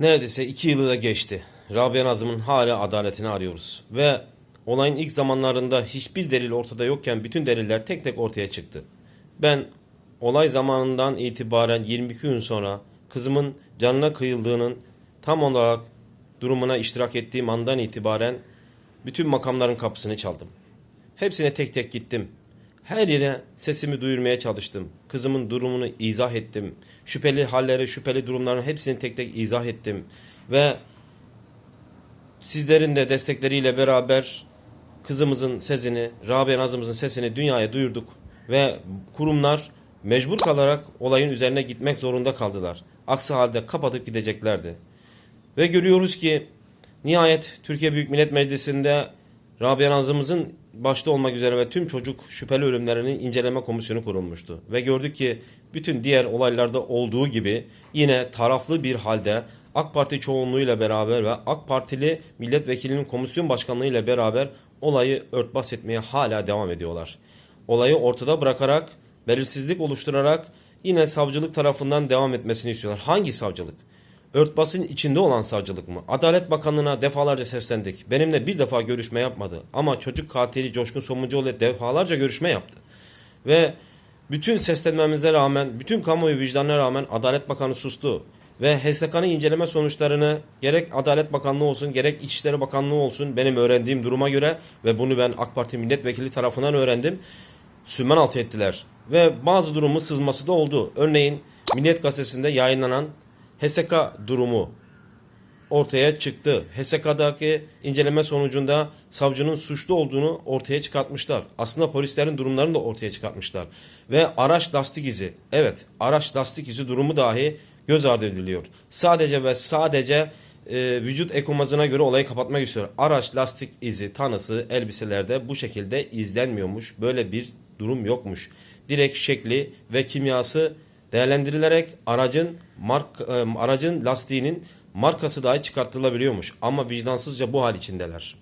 Neredeyse iki yılı da geçti. Rabia Nazım'ın hala adaletini arıyoruz. Ve olayın ilk zamanlarında hiçbir delil ortada yokken bütün deliller tek tek ortaya çıktı. Ben olay zamanından itibaren 22 gün sonra kızımın canına kıyıldığının tam olarak durumuna iştirak ettiğim andan itibaren bütün makamların kapısını çaldım. Hepsine tek tek gittim. Her yere sesimi duyurmaya çalıştım. Kızımın durumunu izah ettim. Şüpheli halleri, şüpheli durumların hepsini tek tek izah ettim. Ve sizlerin de destekleriyle beraber kızımızın sesini, Rabia Nazımızın sesini dünyaya duyurduk. Ve kurumlar mecbur kalarak olayın üzerine gitmek zorunda kaldılar. Aksi halde kapatıp gideceklerdi. Ve görüyoruz ki nihayet Türkiye Büyük Millet Meclisi'nde Rabia Nazımızın başta olmak üzere ve tüm çocuk şüpheli ölümlerinin inceleme komisyonu kurulmuştu. Ve gördük ki bütün diğer olaylarda olduğu gibi yine taraflı bir halde AK Parti çoğunluğuyla beraber ve AK Partili milletvekilinin komisyon başkanlığıyla beraber olayı örtbas etmeye hala devam ediyorlar. Olayı ortada bırakarak, belirsizlik oluşturarak yine savcılık tarafından devam etmesini istiyorlar. Hangi savcılık? Örtbasın içinde olan savcılık mı? Adalet Bakanlığı'na seslendik. Benimle bir defa görüşme yapmadı. Ama çocuk katili Coşkun Somuncuoğlu defalarca görüşme yaptı. Ve bütün seslenmemize rağmen, bütün kamuoyu vicdanına rağmen Adalet Bakanı sustu. Ve HSK'nın inceleme sonuçlarını gerek Adalet Bakanlığı olsun gerek İçişleri Bakanlığı olsun benim öğrendiğim duruma göre ve bunu ben AK Parti milletvekili tarafından öğrendim. Sümen altı ettiler. Ve bazı durumu sızması da oldu. Örneğin Milliyet Gazetesi'nde yayınlanan HSK durumu ortaya çıktı. HSK'daki inceleme sonucunda savcının suçlu olduğunu ortaya çıkartmışlar. Aslında polislerin durumlarını da ortaya çıkartmışlar. Ve araç lastik izi, evet araç lastik izi durumu dahi göz ardı ediliyor. Sadece ve sadece e, vücut ekomazına göre olayı kapatmak istiyor. Araç lastik izi tanısı elbiselerde bu şekilde izlenmiyormuş. Böyle bir durum yokmuş. Direkt şekli ve kimyası değerlendirilerek aracın mark e, aracın lastiğinin markası dahi çıkartılabiliyormuş ama vicdansızca bu hal içindeler.